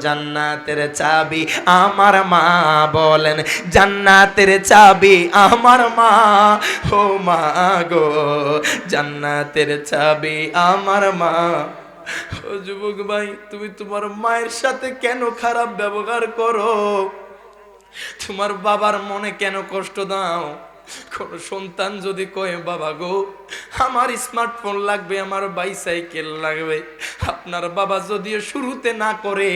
জান্নাতের চাবি আমার মা বলেন, জান্নাতের চাবি আমার মা? ও মা গো, জান্নাতের চাবি আমার মা। ও যুবক ভাই, তুমি তোমার মায়ের সাথে কেন খারাপ ব্যবহার করো? তোমার বাবার মনে কেন কষ্ট দাও? কোন সন্তান যদি কয়ে, বাবা গো, আমার স্মার্টফোন লাগবে, আমার বাইসাইকেল লাগবে। আপনার বাবা যদিও শুরুতে না করে,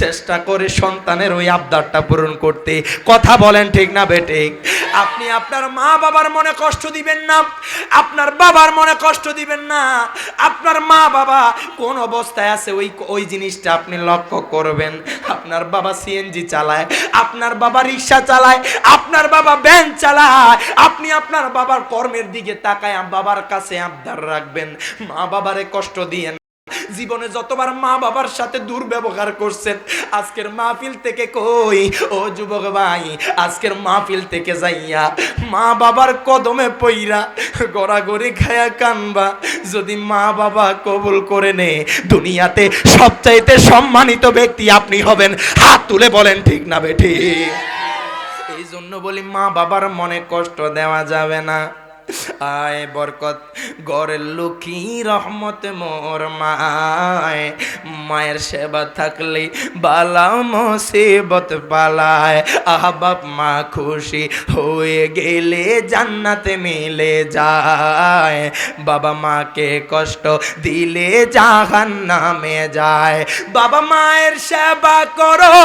চেষ্টা করে সন্তানের ওই আবদারটা পূরণ করতে। কথা বলেন ঠিক না বেটে আপনি আপনার মা বাবার মনে কষ্ট দিবেন না, আপনার বাবার মনে কষ্ট দিবেন না, আপনার মা বাবা কোন অবস্থায় আছে ওই ওই জিনিসটা আপনি লক্ষ্য করবেন। আপনার বাবা সিএনজি চালায়, আপনার বাবা রিক্সা চালায়, আপনার বাবা ভ্যান চালায় আপনি আপনার বাবার কর্মের দিকে তাকায় বাবার কাছে আবদার রাখবেন। মা বাবারে কষ্ট দিয়েন জীবনে যতবার মা বাবার সাথে দুর্ব্যবহার করছেন, আজকের মাহফিল থেকে কই? ও যুবক ভাই, আজকের মাহফিল থেকে যাইয়া মা বাবার কদমে পইরা গড়াগড়ি খায়া কানবা। যদি মা বাবা কবুল করে নে, দুনিয়াতে সবচাইতে সম্মানিত ব্যক্তি আপনি হবেন। হাত তুলে বলেন, ঠিক না বেঠি এই জন্য বলি মা বাবার মনে কষ্ট দেওয়া যাবে না। আয় বরকত গড়ের লক্ষ্মী রহমত মোর মায়। মায়ের সেবা থাকলে বালা মুসিবত পালায়। আহবাব মা খুশি হয়ে গেলে জান্নাতে মিলে যায়। বাবা মাকে কষ্ট দিলে জাহান নামে যায়। বাবা মায়ের সেবা করো,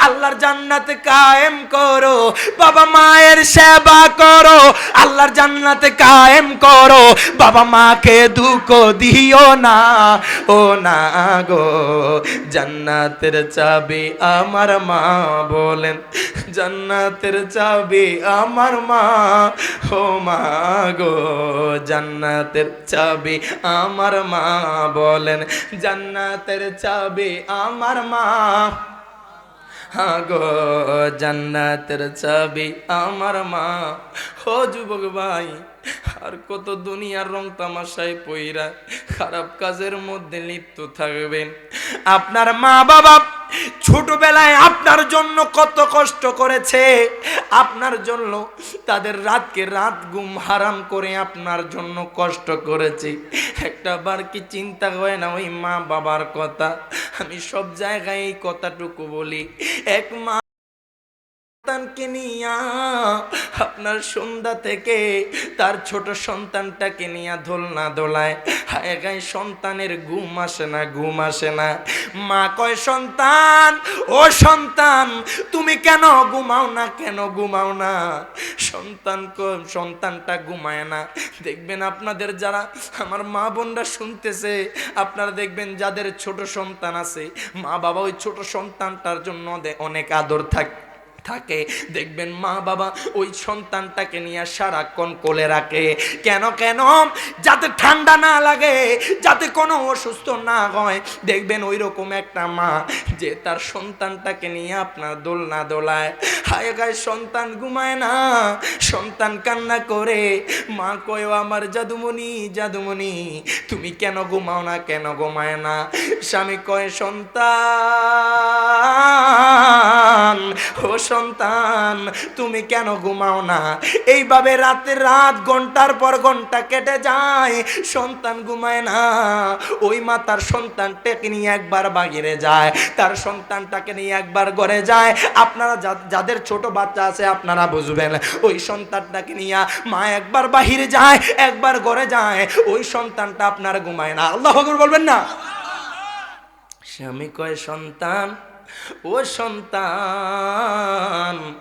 আল্লাহর জান্নাত কায়েম করো। বাবা মায়ের সেবা করো, আল্লাহর জান্নাত কায়েম করো। বাবা মাকে দুঃখ দিও না। ও না গো, জান্নাতের চাবি আমার মা বলেন। জান্নাতের চাবি আমার মা, ও মা গো, জান্নাতের চাবি আমার মা বলেন। জান্নাতের চাবি আমার মা। গো জান্নাতের চাবি আমার মা। ও যুবক ভাই, আর কত দুনিয়ার রং তামাশায় পইরা খারাপ কাজের মধ্যে লিপ্ত থাকবেন। আপনার মা বাবা ছোটবেলায় আপনার জন্য কত কষ্ট করেছে। আপনার জন্য তাদের রাতকে রাত গুম হারাম করে আপনার জন্য কষ্ট করেছে। একটা বার কি চিন্তা হয় না ওই মা বাবার কথা? আমি সব জায়গায় এই কথাটুকু বলি। এক মা সন্তানকে নিয়া, আপনার সন্ধ্যা থেকে তার ছোট সন্তানটাকে নিয়ে দোলনা দোলায়। হায় গায়ে, সন্তানের ঘুম আসে না, ঘুম আসে না। মা কয়, সন্তান, ও সন্তান, তুমি কেন ঘুমাও না, কেন ঘুমাও না? সন্তান সন্তানটা ঘুমায় না। দেখবেন আপনাদের যারা, আমার মা বোনরা শুনতেছে, আপনারা দেখবেন যাদের ছোট সন্তান আছে, মা বাবা ওই ছোট সন্তানটার জন্য অনেক আদর থাকে থাকে, দেখবেন মা বাবা ওই সন্তানটাকে নিয়ে সারাক্ষণ কোলে রাখে। কেন কেন? যাতে ঠান্ডা না লাগে, যাতে কোনো অসুস্থ না হয়। দেখবেন ওই রকম একটা মা, যে তার সন্তানটাকে নিয়ে আপনার দোলনা দোলায়। হায় গায়ে সন্তান ঘুমায় না, সন্তান কান্না করে। মা কয় আমার জাদুমণি জাদুমণি, তুমি কেন ঘুমাও না, কেন ঘুমায় না? স্বামী কয়, সন্তান সন্তান, তুমি কেন ঘুমাও না? এইভাবে রাতে রাত, ঘণ্টার পর ঘণ্টা কেটে যায়, সন্তান ঘুমায় না। ওই মা তার সন্তানটাকে নিয়ে একবার বাগিরে যায়, তার সন্তানটাকে নিয়ে একবার ঘরে যায়। আপনারা যাদের ছোট বাচ্চা আছে, আপনারা বুঝবেন, ওই সন্তানটাকে নিয়ে মা একবার বাহিরে যায়, একবার ঘরে যায়, ওই সন্তানটা আপনার ঘুমায় না। আল্লাহ বলবেন না? স্বামী কয়, সন্তান ও সন্তান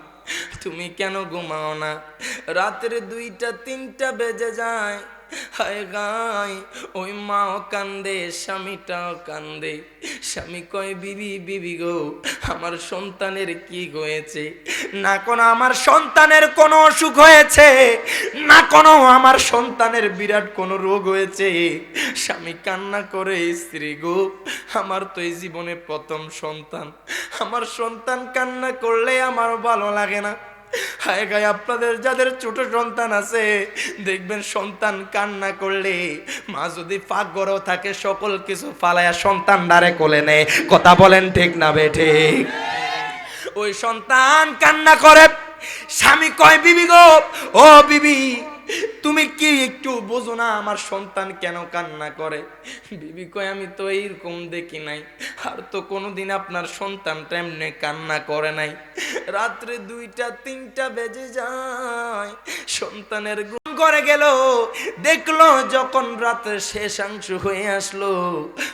তুমি কেন ঘুমাও না? রাতের দুইটা তিনটা বেজে যায়। হায় গাই, ওই মাও কান্দে, স্বামীটাও কান্দে। স্বামী কয়, বিবি বিবি গো, আমার সন্তানের কি হয়েছে? না কোনো আমার সন্তানের কোনো অসুখ হয়েছে? না কোনো আমার সন্তানের বিরাট কোনো রোগ হয়েছে? স্বামী কান্না করে, স্ত্রী গো, আমার তো এই জীবনে প্রথম সন্তান। আমার সন্তান কান্না করলে আমার ভালো লাগে না। হায় আপনাদের যাদের ছোট সন্তান আছে, দেখবেন সন্তান কান্না করলে, মা যদি ফাঁক গড়েও থাকে, সকল কিছু ফালায়া সন্তান ডারে কোলে নেয়। কথা বলেন ঠিক না বে, ঠিক? ওই সন্তান কান্না করে, স্বামী কয়, বিবি গো, ও বিবি তুমি কি একটু বোঝো না আমার সন্তান কেন কান্না করে? বিবি কয়, আমি তো এইরকম দেখি নাই। আর তো কোনোদিন আপনার সন্তানটা এমনি কান্না করে নাই। রাত্রে দুইটা, তিনটা বেজে যায়। সন্তানের ঘুম করে গেল। দেখল যখন রাতের শেষাংশ হয়ে আসলো,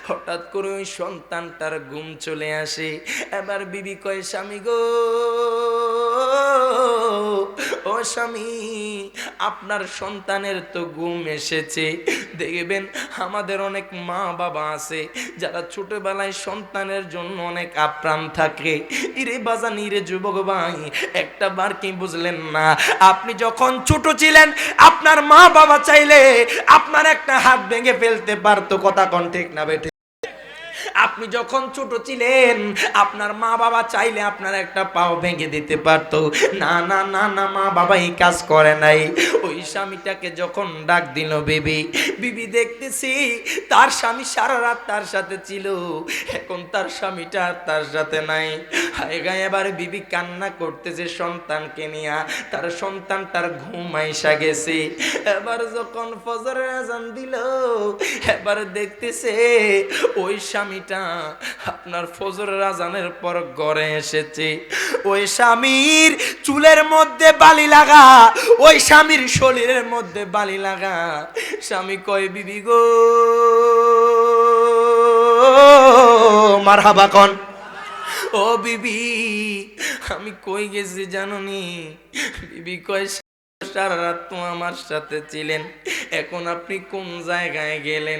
হঠাৎ করে ওই সন্তানটার ঘুম চলে আসে। এবার বিবি কয়, স্বামী গো ও স্বামী, আপনার সন্তানের তো ঘুম এসেছে। দেখবেন আমাদের অনেক মা বাবা আছে, যারা ছোটবেলায় সন্তানের জন্য অনেক আপ্রাণ থাকে। ইরে বাজান ইরে যুবক ভাই, একটা বার কি বুঝলেন না? আপনি যখন ছোট ছিলেন, আপনার মা বাবা চাইলে আপনার একটা হাত ভেঙে ফেলতে পারতো, কথা কন ঠিক না বেঠে আপনি যখন ছোট ছিলেন, আপনার মা বাবা চাইলে আপনার একটা পাও ভেঙে দিতে পারতো। না না না না, মা বাবা এই কাজ করে নাই। ওই স্বামীটাকে যখন ডাক দিল বিবি বিবি দেখতেছি তার স্বামী সারা রাত তার সাথে ছিল। এখন তার স্বামীটা আর তার সাথে নাই। হায় গায়ে এবার বিবি কান্না করতেছে সন্তানকে নিয়ে। তার সন্তান তার ঘুম আইসা গেছে। এবার যখন ফজরের আজান দিল, এবার দেখতেছে ওই স্বামীটা আপনার ফজরের আজানের পর ঘরে এসেছে। ওই স্বামীর চুলের মধ্যে বালি লাগা, ওই স্বামীর শরীরের মধ্যে বালি লাগা। স্বামী কয়, বিবি গো, মারহাবা কন। ও বিবি, আমি কই গেছি জাননি? বিবি কয় সারা রাত তো আমার সাথে ছিলেন। এখন আপনি কোন জায়গায় গেলেন?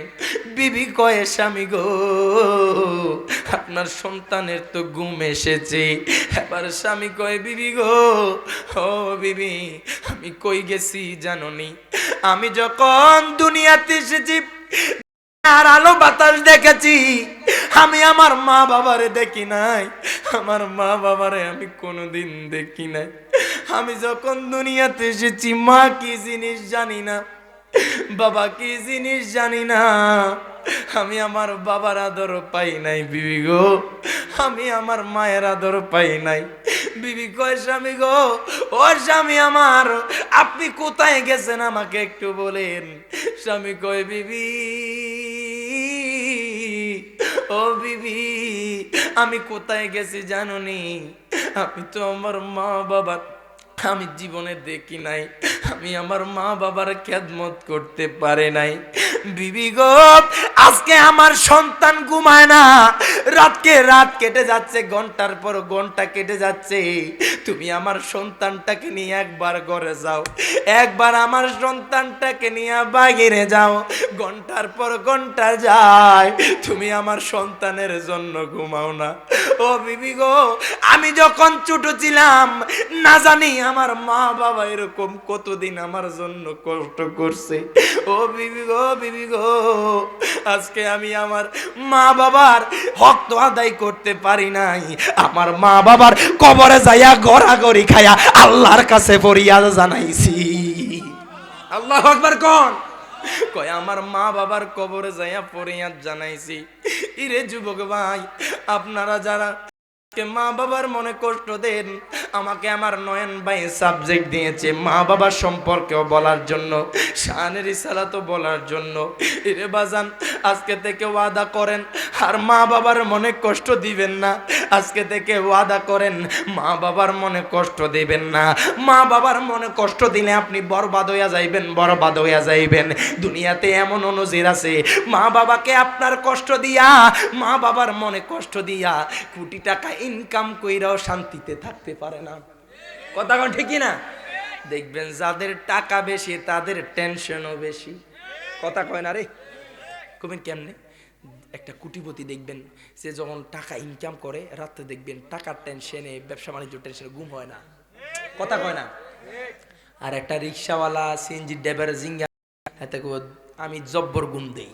বিবি কয়ে, স্বামী গো, আপনার সন্তানের তো ঘুম এসেছে। এবার স্বামী কয়ে, বিবি গো, ও বিবি, আমি কই গেছি জাননি? আমি যখন দুনিয়াতে এসেছি আর আলো বাতাস দেখেছি। আমি আমার মা বাবারে দেখি নাই। আমার মা বাবারে আমি কোনোদিন দেখি নাই। আমি যখন দুনিয়াতে এসেছি, মা কি জিনিস জানি না। বাবা কি জিনিস জানি না। আমি আমার বাবার আদর পাই নাই, বিবি গো। আমি আমার মায়ের আদর পাই নাই। বিবি কয়, স্বামী গো, ও স্বামী আমার, আপনি কোথায় গেছেন আমাকে একটু বলেন? স্বামী কয়, বিবি ও বিবি আমি কোথায় গেছি জানুনি? আমি তো আমার মা বাবার আমি জীবনে দেখি নাই। আমি আমার মা বাবার খেদমত করতে পারে নাই। বিবি গো, আজকে আমার সন্তান ঘুমায় না। রাতকে রাত কেটে যাচ্ছে, ঘণ্টার পর ঘণ্টা কেটে যাচ্ছে। তুমি আমার সন্তানটাকে নিয়ে একবার ঘরে যাও। একবার আমার সন্তানটাকে নিয়ে বাগিরে যাও। ঘণ্টার পর ঘণ্টা যায়, তুমি আমার সন্তানের জন্য ঘুমাও না। ও বিবি গো, আমি যখন ছোট ছিলাম, না জানি আমার মা বাবা এরকম কতদিন আমার জন্য কষ্ট করছে? ও বিবি গো বিবি গো, আজকে আমি আমার মা বাবার হক তো আদায় করতে পারি নাই। আমার মা বাবার কবরে যাইয়া গড়া গড়াগড়ি খায়া আল্লাহর কাছে ফরিয়াদ জানাইছি। আল্লাহ আকবার কোন। কয়, আমার মা বাবার কবরে যাইয়া ফরিয়াদ জানাইছি। ইরে যুবক ভাই, আপনারা যারা কে মা বাবার মনে কষ্ট দেন। আমাকে আমার নয়ন ভাই সাবজেক্ট দিয়েছে মা বাবার সম্পর্কেও বলার জন্য, শানের ইসালাতো বলার জন্য। রে বাজান, আজকে থেকে ওয়াদা করেন, আর মা বাবার মনে কষ্ট দিবেন না। আজকে থেকে ওয়াদা করেন, মা বাবার মনে কষ্ট দিবেন না। মা বাবার মনে কষ্ট দিলে আপনি বরবাদ হইয়া যাইবেন, বরবাদ হইয়া যাইবেন। দুনিয়াতে এমন অনুজির আছে, মা বাবাকে আপনার কষ্ট দিয়া, মা বাবার মনে কষ্ট দিয়া কোটি টাকা ইনকাম কইরাও শান্তিতে থাকতে পারে না। কথা কোন ঠিকই না দেখবেন যাদের টাকা বেশি, তাদের টেনশনও বেশি। কথা কয় না রে? কবেন কেমনে? একটা কুটিপতি দেখবেন সে যখন টাকা ইনকাম করে রাত্রে দেখবেন টাকার টেনশনে ব্যবসা বাণিজ্য টেনশনে ঘুম হয় না। কথা কয় না? আর একটা রিক্সাওয়ালা সিএনজি ড্রাইভার জিঙ্গা কইব, আমি জব্বর ঘুম দেই।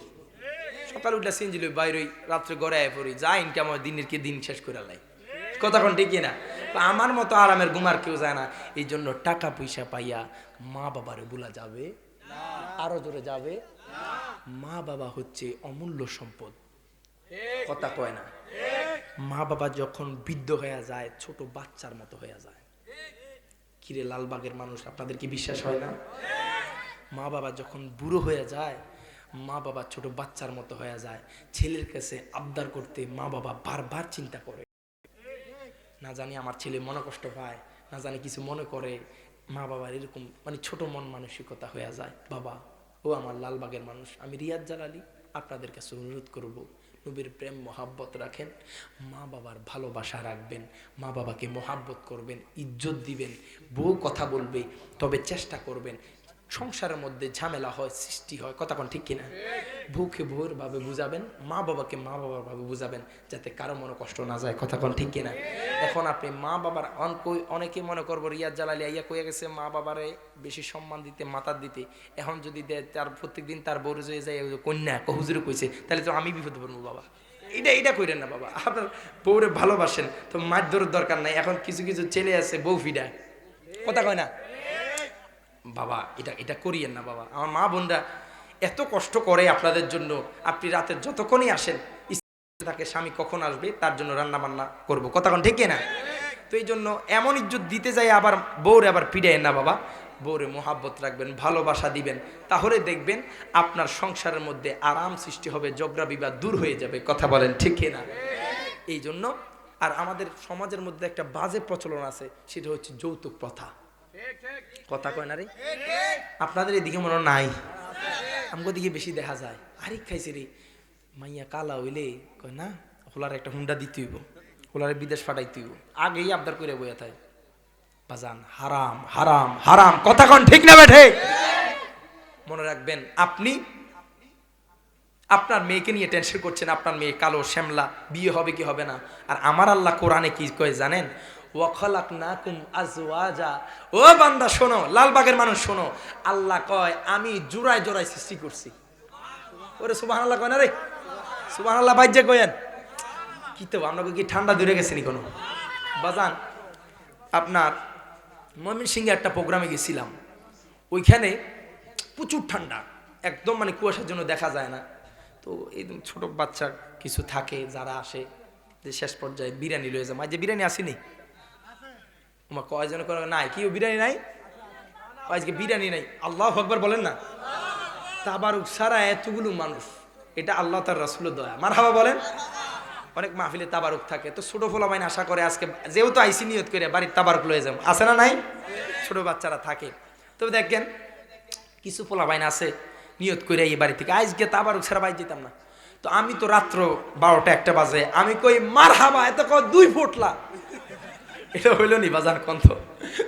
সকাল উঠলে সিএনজি লই বাইরে রাত্রে ঘরে আয় পড়ি যা ইনকাম হয় দিনের কি দিন শেষ করে লাই। কথা কোন ঠিক না আমার মতো আরামের ঘুমার কেউ যায় না। এই জন্য টাকা পয়সা পাইয়া মা বাবারে বলা যাবে। আরও জোরে যাবে? মা বাবা হচ্ছে অমূল্য সম্পদ। কথা কয় না? মা বাবা যখন বৃদ্ধ হয়ে যায়, ছোট বাচ্চার মতো হয়ে যায়। কিরে লালবাগের মানুষ, আপনাদের কি বিশ্বাস হয় না? মা বাবা যখন বুড়ো হয়ে যায়, মা বাবা ছোট বাচ্চার মতো হয়ে যায়। ছেলের কাছে আবদার করতে মা বাবা বারবার চিন্তা করে। না জানি আমার ছেলে মনে কষ্ট পায়, না জানি কিছু মনে করে। মা বাবার এরকম মানে ছোট মন মানসিকতা হয়ে যায়, বাবা, ও আমার লালবাগের মানুষ, আমি রিয়াজ জালালি আপনাদের কাছে অনুরোধ করব, নবীর প্রেম, মহাব্বত রাখেন, মা বাবার ভালোবাসা রাখবেন, মা বাবাকে মহাব্বত করবেন, ইজ্জত দিবেন, বউ কথা বলবে, তবে চেষ্টা করবেন সংসারের মধ্যে ঝামেলা হয়, সৃষ্টি হয়, কথা কোন ঠিক কিনা? বউকে বউর ভাবে বুঝাবেন, মা বাবাকে মা বাবার ভাবে বুঝাবেন, যাতে কারও মনে কষ্ট না যায়, কথা কোন ঠিক কিনা? এখন আপনি মা বাবার অন- অনেকে মনে করব রিয়াজ জালালি আইয়া কইয়া গেছে, মা বাবারে বেশি সম্মান দিতে, মাতার দিতে। এখন যদি তার প্রত্যেকদিন তার বউরে যে যায় কন্যা হুজুরে কইছে, তাহলে তো আমি বিপদ পড়ব বাবা। এটা এটা কইরেন না বাবা, আপনার বউরে ভালোবাসেন, তো মাছ ধরার দরকার নাই, এখন কিছু কিছু ছেলে আছে বউ ফিডা কথা কয় না? বাবা, এটা এটা করিয়েন না বাবা। আমার মা বোনরা এত কষ্ট করে আপনাদের জন্য, আপনি রাতে যতক্ষণই আসেন থাকে স্বামী কখন আসবে, তার জন্য রান্না বান্না করব কতক্ষণ ঠিক না তো এই জন্য এমন ইজ্জত দিতে যাই আবার বউরে আবার পিড়াইয়েন না বাবা। বউরে মোহাব্বত রাখবেন, ভালোবাসা দিবেন, তাহলে দেখবেন আপনার সংসারের মধ্যে আরাম সৃষ্টি হবে জগরা বিবাদ দূর হয়ে যাবে। কথা বলেন ঠিক না এই জন্য আর আমাদের সমাজের মধ্যে একটা বাজে প্রচলন আছে, সেটা হচ্ছে যৌতুক প্রথা। কথা কয় না রে? আপনাদের এদিকে মনে নাই। আমগো দিকে বেশি দেখা যায়। আরে খাইছে রে। মাইয়া কালা হইলে কয়, না, হোলার একটা হুন্ডা দিতে হইব। হোলারে বিদেশ পাঠাইতে হইব। আগেই আবদার করে বইয়া থাই। বাজান, হারাম হারাম হারাম। কথা কন ঠিক না বেঠে? মনে রাখবেন, আপনি আপনার মেয়েকে নিয়ে টেনশন করছেন, আপনার মেয়ে কালো, শ্যামলা, বিয়ে হবে কি হবে না? আর আমার আল্লাহ কোরআনে কি কয় জানেন? ওয়াখালাক ও বান্দা, শোনো, লালবাগের মানুষ, শোনো। আল্লাহ কয়, আমি জোড়ায় জোড়ায় সৃষ্টি করছি। ওরে সুবাহ আল্লাহ কয় না রে? সুবাহ আল্লাহ বাইজে কয়েন কি তো আপনাকে কি ঠান্ডা দূরে গেছেনি কোনো? বাজান, আপনার ময়মন সিংহে একটা প্রোগ্রামে গেছিলাম। ওইখানে প্রচুর ঠান্ডা। একদম মানে কুয়াশার জন্য দেখা যায় না। তো এই ছোট বাচ্চা কিছু থাকে, যারা আসে, যে শেষ পর্যায়ে বিরিয়ানি লয়ে যায়। মাঝে বিরিয়ানি আসেনি? তোমার যেন করে, নাই, কি বিরিয়ানি নাই? আজকে বিরিয়ানি নাই। আল্লাহ আকবার বলেন না? তাবারুক সারা এতগুলো মানুষ, এটা আল্লাহ তার রাসুলের দয়া। মার হাবা বলেন। অনেক মাহফিলে তাবারুক থাকে। তো ছোট ফোলা বাইন আশা করে আজকে, যেহেতু আইসি নিয়ত করে, বাড়ির তাবারুক লয়ে যাব। আছে না নাই? ছোট বাচ্চারা থাকে। তো দেখেন, কিছু পোলা বাইন আছে নিয়ত করে এই বাড়ি থেকে। আজকে তাবারুক ছাড়া বাড়ি যেতাম না। তো আমি তো রাত্র বারোটা একটা বাজে। আমি কই মার হাবা এত কয়, দুই ফুটলা। এটা হইল নি বাজান কন্থ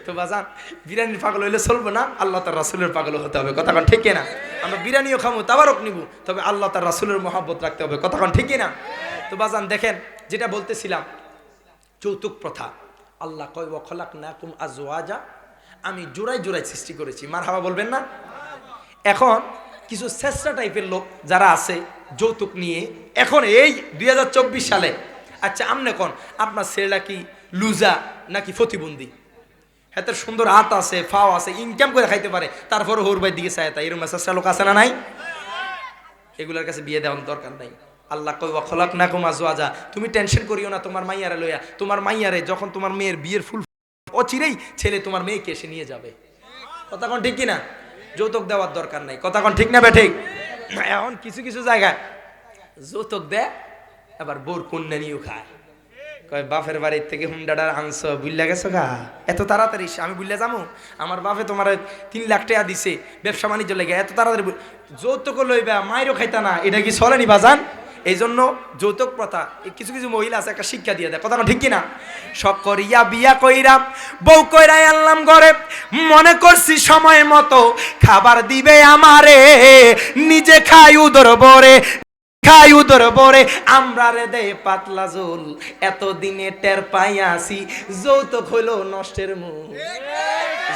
তো বাজান বিরিয়ানির পাগল হইলে চলবো না, আল্লাহ তার রাসুলের পাগল হতে হবে। কথাক্ষণ ঠিক না আমরা বিরিয়ানিও খামো, তাবারক নিব, তবে আল্লাহ তার রাসুলের মহাব্বত রাখতে হবে। কথাক্ষণ ঠিক না তো বাজান দেখেন, যেটা বলতেছিলাম, যৌতুক প্রথা। আল্লাহ কয় ওখলাক না কুম আজওয়াজা। আমি জোড়ায় জোড়ায় সৃষ্টি করেছি। মার হাওয়া বলবেন না? এখন কিছু চেষ্টা টাইপের লোক যারা আছে যৌতুক নিয়ে, এখন এই দুই হাজার চব্বিশ সালে আচ্ছা আমনে কোন, আপনার ছেলেটা কি লুজা নাকি প্রতিবন্ধী হাতের সুন্দর হাত আছে ফাও আছে ইনকাম করে খাইতে পারে। তারপরে হোর ভাই দিকে চায় তাই এরকম চেষ্টা লোক আছে না নাই? এগুলোর কাছে বিয়ে দেওয়ার দরকার নাই। আল্লাহ কই খলাক না কুমা জোয়াজা তুমি টেনশন করিও না, তোমার মাইয়ারে লইয়া। তোমার মাইয়ারে যখন তোমার মেয়ের বিয়ের ফুল অচিরেই ছেলে তোমার মেয়েকে এসে নিয়ে যাবে। কথা কোন ঠিক কিনা? যৌতুক দেওয়ার দরকার নাই। কথা কোন ঠিক না বে ঠিক? এখন কিছু কিছু জায়গায় যৌতুক দেয়, আবার বোর কন্যা নিয়েও খায়। বাপের বাড়ির থেকে হুন্ডাটা আনছো বুঝলা গেছো গা? এত তাড়াতাড়ি, আমি বুঝলে যাব আমার বাপে তোমার তিন লাখ টাকা দিছে, ব্যবসা বাণিজ্য লেগে, এত তাড়াতাড়ি যৌতুক লইবা মায়েরও খাইতা না, এটা কি চলেনি বাজান? এই জন্য যৌতুক প্রথা কিছু কিছু মহিলা আছে, একটা শিক্ষা দিয়ে দেয় কথা না ঠিক কিনা? সব করিয়া বিয়া কইরা বউ কইরাই আনলাম ঘরে, মনে করছি সময় মতো খাবার দিবে আমারে, নিজে খাই উদর বরে খাই উদর আমরা রে দে পাতলা জোল। এতদিনে টের পাইয়াছি যৌতুক হইল নষ্টের মুখ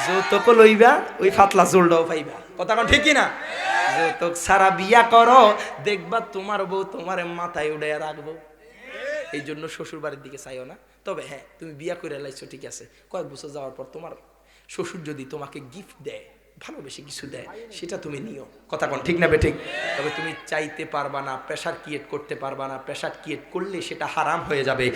যৌতুক লইবা, ওই পাতলা জোলটাও পাইবা। কথা কোন ঠিকই না যৌতুক সারা বিয়া করো, দেখবা তোমার বউ তোমার মাথায় উড়ে রাখব। এই জন্য শ্বশুর বাড়ির দিকে চাইও না। তবে হ্যাঁ তুমি বিয়া করে লাইছো, ঠিক আছে। কয়েক বছর যাওয়ার পর তোমার শ্বশুর যদি তোমাকে গিফট দেয় ভালোবেসে কিছু দেয়, সেটা তুমি নিও। কথা কোন ঠিক না বে ঠিক? তবে তুমি চাইতে পারবা না প্রেশার ক্রিয়েট করতে পারবা না। প্রেশার ক্রিয়েট করলে সেটা হারাম হয়ে যাবে।